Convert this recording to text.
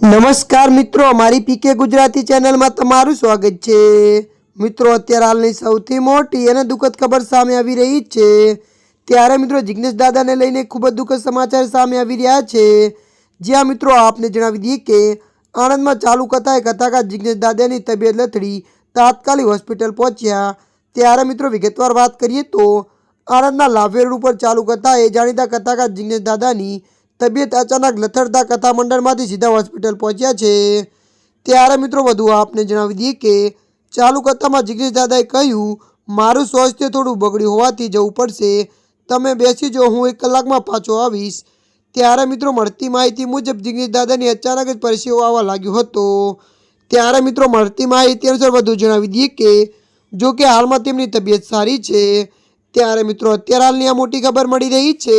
નમસ્કાર મિત્રો, અમારી પીકે ગુજરાતી ચેનલમાં તમારું સ્વાગત છે. મિત્રો, અત્યારે હાલની સૌથી મોટી અને દુઃખદ ખબર સામે આવી રહી છે. ત્યારે મિત્રો, જિગ્નેશ દાદાને લઈને ખૂબ જ દુઃખદ સમાચાર સામે આવી રહ્યા છે. જ્યાં મિત્રો, આપને જણાવી દઈએ કે આણંદમાં ચાલુ કથાએ કથાકાર જિગ્નેશ દાદાની તબિયત લથડી તાત્કાલિક હોસ્પિટલ પહોંચ્યા. ત્યારે મિત્રો, વિગતવાર વાત કરીએ તો, આણંદના લાભેર ઉપર ચાલુ કથાએ જાણીતા કથાકાર જિગ્નેશ દાદાની તબિયત અચાનક લથડતા કથા મંડળમાંથી સીધા હોસ્પિટલ પહોંચ્યા છે. ત્યારે મિત્રો વધુ આપને જણાવી દઈએ કે ચાલુ કથામાં જિગ્નેશ દાદાએ કહ્યું, મારું સ્વાસ્થ્ય થોડું બગડ્યું હોવાથી જવું પડશે. તમે બેસી જો હું એક કલાકમાં પાછો આવીશ. ત્યારે મિત્રો મળતી માહિતી મુજબ જિગ્નેશ દાદાની અચાનક જ પરસેવો આવવા લાગ્યો હતો. ત્યારે મિત્રો મળતી માહિતી અનુસાર વધુ જણાવી દઈએ કે, જો કે હાલમાં તેમની તબિયત સારી છે. ત્યારે મિત્રો અત્યારે હાલની આ મોટી ખબર મળી રહી છે.